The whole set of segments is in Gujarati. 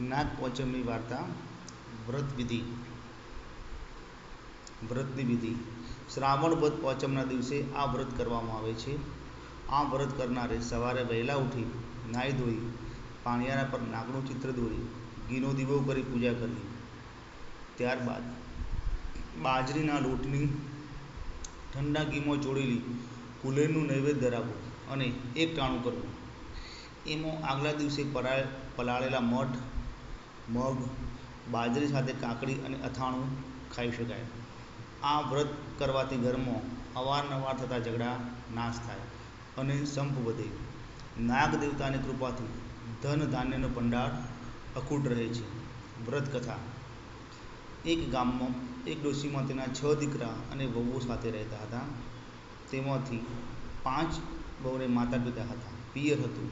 નાગપંચમની વાર્તા, વ્રત વિધિ. વ્રતની વિધિ. શ્રાવણ વ્રત પંચમના દિવસે આ વ્રત કરવામાં આવે છે. આ વ્રત કરનારે સવારે વહેલા ઉઠી નાહી ધોઈ પાણિયારા પર નાગનું ચિત્ર દોરી, ઘીનો દીવો કરી પૂજા કરવી ત્યારબાદ બાજરીના લોટની ઠંડા ઘીમાં ચોળેલી કુલેરનું નૈવેદ્ય ધરાવવું અને એક ટાણું કરવું. એમાં આગલા દિવસે પલાળેલા મઠ મગ, બાજરી સાથે કાકડી અને અથાણું ખાઈ શકાય. આ વ્રત કરવાથી ઘરમાં અવારનવાર થતા ઝઘડા નાશ થાય અને સંપ વધે. નાગ દેવતાની કૃપાથી ધન ધાન્યનો ભંડાર અખૂટ રહે છે. વ્રત કથા. એક ગામમાં એક ડોશીમાં તેના છ દીકરા અને વહુઓ સાથે રહેતા હતા. તેમાંથી પાંચ બહુને માતા પિતા હતા. પિયર હતું.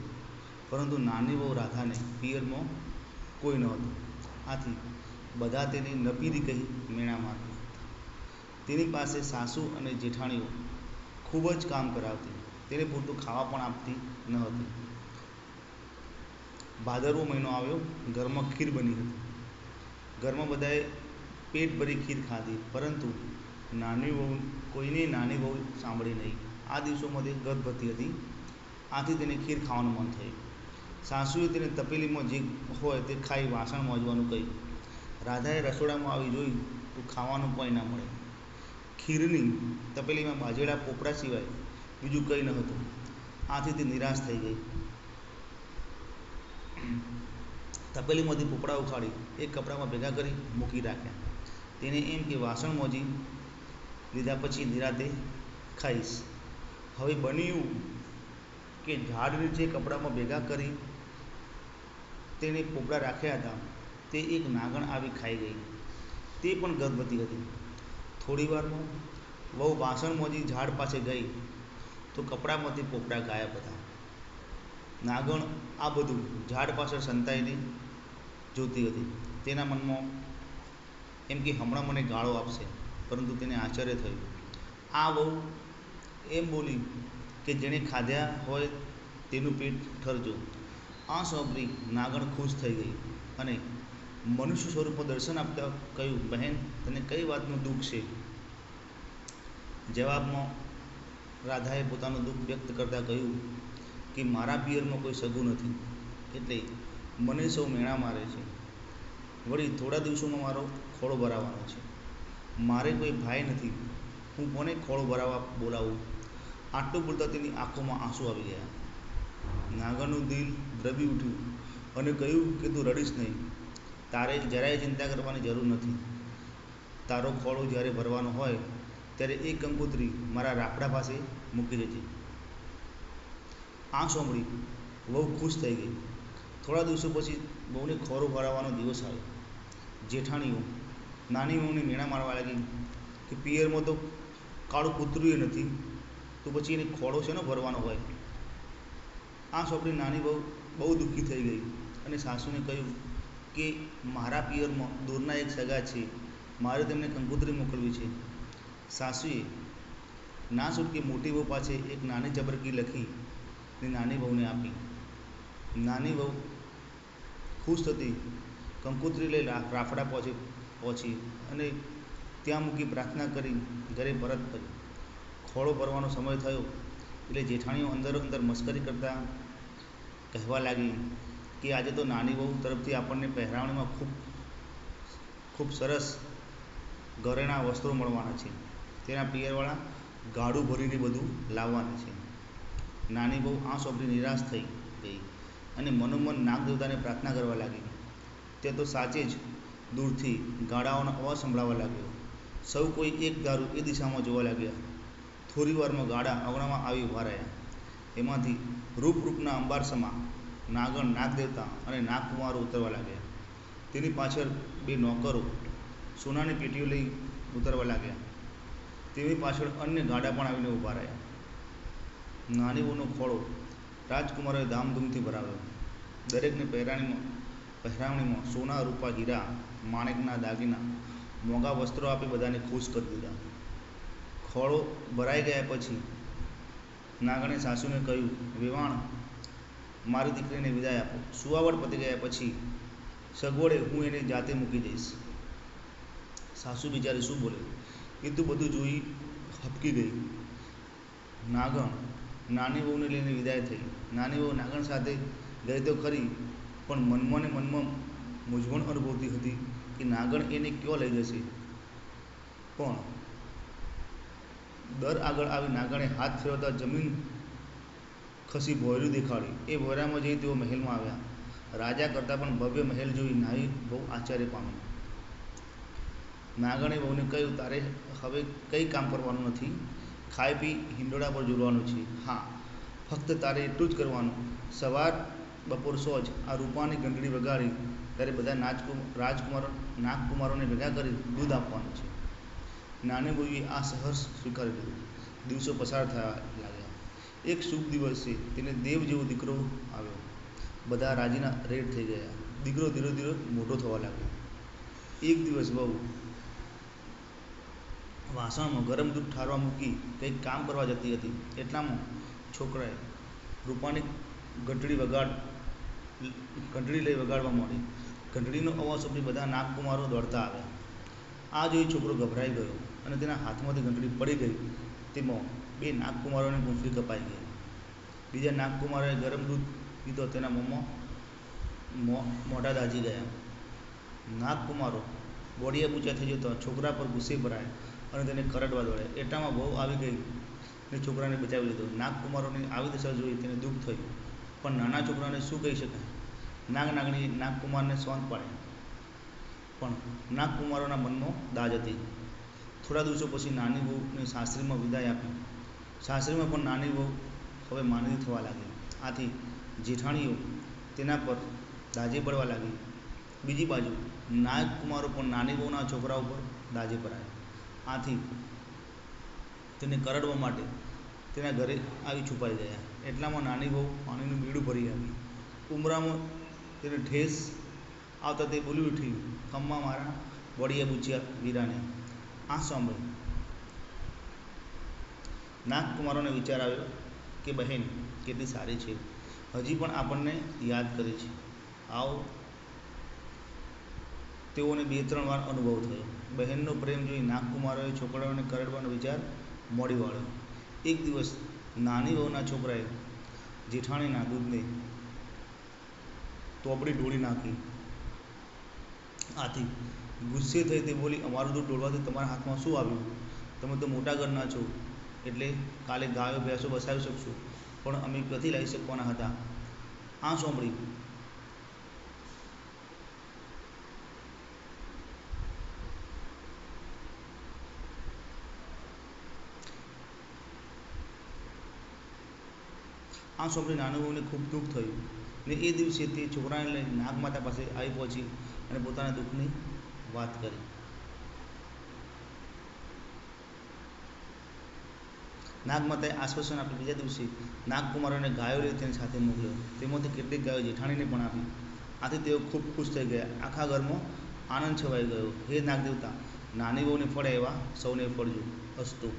પરંતુ નાની વહુ રાધાને પિયરમાં કોઈ ન હતું. આથી બધા તેને નપીરી કહી મેણા મારતા તેની પાસે સાસુ અને જેઠાણીઓ ખૂબ જ કામ કરાવતી. તેને પૂરતું ખાવા પણ આપતી ન હતી. ભાદરવો મહિનો આવ્યો, ઘરમાં ખીર બની હતી. ઘરમાં બધાએ પેટ ભરી ખીર ખાધી, પરંતુ નાની વહુ, કોઈને નાની વહુ સાંભળી નહીં. આ દિવસોમાં તે ગર્ભવતી હતી. આથી તેને ખીર ખાવાનું મન થયું. સાસુએ તપેલીમાં જે હોય તે ખાઈ વાસણ માંજવાનું કહ્યું. રાધાએ રસોડામાં આવી જોયું તો ખાવાનું કોઈ ના મળે. ખીરની તપેલીમાં બાજેડા પોપડા સિવાય બીજું કંઈ ન હતું. આથી તે નિરાશ થઈ ગઈ. તપેલીમાંથી પોપડા ઉખાડી એક કપડામાં ભેગા કરી મૂકી રાખ્યા. તેને એમ કે, વાસણ મોજી લીધા પછી નિરાતે ખાઈશ. હવે બન્યું કે ઝાડ નીચે કપડામાં ભેગા કરી તેને પોપડા રાખ્યા હતા, તે એક નાગણ આવી ખાઈ ગઈ. તે પણ ગર્ભવતી હતી. થોડી વારમાં વહુ વાસણ મોજી ઝાડ પાસે ગઈ તો કપડામાંથી પોપડા ગાયબ હતા. નાગણ આ બધું ઝાડ પાછળ સંતાઈને જોતી હતી. તેના મનમાં એમ કે હમણાં મને ગાળો આપશે, પરંતુ તેને આશ્ચર્ય થયું. આ વહુ એમ બોલી કે જેણે ખાધ્યા હોય તેનું પેટ ઠરજો. આ સાંભળી નાગણ ખુશ થઈ ગઈ અને મનુષ્ય સ્વરૂપમાં દર્શન આપતા કહ્યું, બહેન, તને કઈ વાતનું દુઃખ છે? જવાબમાં રાધાએ પોતાનું દુઃખ વ્યક્ત કરતાં કહ્યું કે, મારા પિયરમાં કોઈ સગું નથી, એટલે મને સૌ મેણા મારે છે. વળી થોડા દિવસોમાં મારો ખોળો ભરાવાનો છે. મારે કોઈ ભાઈ નથી. હું કોને ખોળો ભરાવા બોલાવું? આટલું બોલતા તેની આંખોમાં આંસુ આવી ગયા. નાગરનું દિલ દ્રવી ઉઠ્યું અને કહ્યું કે તું રડીશ નહીં. તારે જરાય ચિંતા કરવાની જરૂર નથી. તારો ખોળો જ્યારે ભરવાનો હોય, ત્યારે એ કંકોત્રી મારા રાફડા પાસે મૂકી દેજે. આ સાંભળી, વહુ ખુશ થઈ ગઈ. થોડા દિવસો પછી બહુને ખોરો ભરાવવાનો દિવસ આવ્યો. જેઠાણીઓ, નાની વહુને મીણા મારવા લાગી કે પિયરમાં તો કાળું કૂતરું નથી. તો પછી એને ખોળો છે ને ભરવાનો હોય. આ સાંભળી નાની બહુ બહુ દુઃખી થઈ ગઈ. અને સાસુને કહ્યું કે મારા પિયરમાં દૂરના એક સગા છે. મારે તેમને કંકોત્રી મોકલવી છે. સાસુએ ના છૂટકે મોટી બહુ પાસે એક નાની ચબરકી લખી ને નાની બહુને આપી. નાની બહુ ખુશ થતી કંકોત્રી લઈ રાફડા પહોંચી પહોંચી અને ત્યાં મૂકી પ્રાર્થના કરી ઘરે પરત ફરી. ખોળો ભરવાનો સમય થયો એટલે જેઠાણીઓ અંદર અંદર મસ્કરી કરતાં કહેવા લાગી કે આજે તો નાની બહુ તરફથી આપણને પહેરાવણીમાં ખૂબ ખૂબ સરસ ઘરેણાં વસ્ત્રો મળવાના છે. તેના પિયરવાળા ગાડું ભરીને બધું લાવવાના છે. નાની બહુ આ સાંભળી નિરાશ થઈ ગઈ અને મનોમન નાગદેવતાને પ્રાર્થના કરવા લાગી. તે તો સાચે જ દૂરથી ગાડાઓનો અવાજ સંભળાવા લાગ્યો. સૌ કોઈ એક દારૂ એ દિશામાં જોવા લાગ્યા. થોડી વારમાં ગાડા અવળામાં આવી ઊભા રહ્યા. એમાંથી રૂપ રૂપના અંબારસમાં નાગણ નાગદેવતા અને નાગકુમારો ઉતરવા લાગ્યા. તેની પાછળ બે નોકરો સોનાની પેટીઓ લઈ ઉતરવા લાગ્યા. તેની પાછળ અન્ય ગાડા પણ આવીને ઊભા રહ્યા. નાનીઓનો ખોળો રાજકુમારોએ ધામધૂમથી ભરાવ્યો. દરેકને પહેરાણીમાં, પહેરાવણીમાં સોના રૂપા હીરા, માણેકના દાગીના, મોંઘા વસ્ત્રો આપી બધાને ખુશ કરી દીધા. ખોળો ભરાઈ ગયા પછી નાગણે સાસુને કહ્યું, વેવાણ, મારી દીકરીને વિદાય આપો. સુવાવડ પતી ગયા પછી સગવડે હું એને જાતે મૂકી દઈશ. સાસુ બિચારી શું બોલે? એ તો બધું જોઈ હપકી ગઈ. નાગણ નાની વહુને લઈને વિદાય થઈ. નાની વહુ નાગણ સાથે ગઈ તો ખરી, પણ મનમાં ને મનમાં મૂંઝવણ અનુભવતી હતી કે નાગણ એને ક્યો લઈ જશે? પણ દર આગળ આવી નાગણે હાથ ફેરવતા જમીન ખસી ભોયરું દેખાડી એ ભોયરામાં જઈ તેઓ મહેલમાં આવ્યા. રાજા કરતાં પણ ભવ્ય મહેલ જોઈ નાઈ બહુ આશ્ચર્ય પામી નાગણે બહુને કહ્યું, તારે હવે કંઈ કામ કરવાનું નથી. ખાઈ પી, હિંડોળા પર જોડવાનું છે. હા, ફક્ત તારે એટલું જ કરવાનું. સવાર, બપોર, સોજ. આ રૂપાની ઘંટડી વગાડી, ત્યારે બધા નાચકુ રાજકુમારો, નાગકુમારોને ભેગા કરી દૂધ આપવાનું છે. નાની બોઈએ આ સહર્ષ સ્વીકારી લીધું. દિવસો પસાર થયા લાગ્યા. એક શુભ દિવસે તેને દેવ જેવો દીકરો આવ્યો. બધા રાજીના રેડ થઈ ગયા. દીકરો ધીરે ધીરે મોટો થવા લાગ્યો. એક દિવસ બહુ વાસણમાં ગરમ દૂધ ઠારવા મૂકી કંઈક કામ કરવા જતી હતી. એટલામાં છોકરાએ રૂપાની ઘંટડી વગાડ, ઘંટડી લઈ વગાડવા માંડી. ઘંટડીનો અવાજ સુધી બધા નાગકુમારો દોડતા આવ્યા. આ જોઈ છોકરો ગભરાઈ ગયો. અને તેના હાથમાંથી ઘંટડી પડી ગઈ. તેમાં બે નાગકુમારોની ગુંફી કપાઈ ગઈ. બીજા નાગકુમારોએ ગરમ દૂધ પીધો, તેના મોંમાં મોઢા દાજી ગયા. નાગકુમારો બોડીએ ઊંચા થઈ જતો છોકરા પર ગુસ્સે ભરાય અને તેને કરડવા દોડ્યા એટલામાં બહુ આવી ગઈ ને છોકરાને બચાવી લીધો. નાગકુમારોની આવી દશા જોઈ તેને દુઃખ થયું. પણ નાના છોકરાને શું કહી શકાય? નાગ નાગણી નાગકુમારને શાંત પાડે. પણ નાગકુમારોના મનમાં દાજ હતી. થોડા દિવસો પછી નાની વહુને સાસરીમાં વિદાય આપી. સાસરીમાં પણ નાની વહુ હવે માનવી થવા લાગી. આથી જેઠાણીઓ તેના પર દાજે પડવા લાગી. બીજી બાજુ નાગકુમારો પણ નાની વહુના છોકરા ઉપર દાજે પડાયા. આથી તેને કરડવા માટે તેના ઘરે આવી છુપાઈ ગયા. એટલામાં નાની વહુ પાણીનું બીડું ભરી આવી. ઉમરામાં તેને ઠેસ આવતા તે બોલી ઉઠી ખમ્મા મારા વડિયા બુચિયા, વીરાને. આ સાંભળો. નાગકુમારોને વિચાર આવ્યો કે, બહેન, કેટલી સારી છે. હજી પણ આપણને યાદ કરે છે. આવો. તેઓને બે ત્રણ વાર અનુભવ થયો. બહેનનો પ્રેમ જોઈ નાગકુમારોએ છોકરાઓને કરડવાનો વિચાર મોડી વાળ્યો. એક દિવસ નાની વહુના છોકરાએ જેઠાણીના દૂધને તોપડી ઢોળી નાખી. આથી ગુસ્સે થઈ તે બોલી, અમારું દૂધ ઢોળવાથી તમારા હાથમાં શું આવ્યું? તમે તો મોટા ઘરના છો, એટલે કાલે ગાયો, ભેંસો બસાવી શકશો, પણ અમે ક્યાંથી લાવી શકવાના હતા? આ સાંભળી આ સાંભળી નાનુભાઈને ખૂબ દુઃખ થયું ને એ દિવસે તે છોકરાને લઈને નાગમાતા પાસે આવી પહોંચી અને પોતાના દુઃખની વાત કરી. નાગમાતાએ આશ્વાસન આપ્યું. બીજા દિવસે નાગકુમારોને ગાયો લઈ તેની સાથે મોકલ્યો. તેમાંથી કેટલીક ગાયો જેઠાણીને પણ આપી. આથી તેઓ ખૂબ ખુશ થઈ ગયા. આખા ઘરમાં આનંદ છવાઈ ગયો. હે નાગદેવતા, નાની બહુને ફળે એવા સૌને ફળજો. અસ્તુ.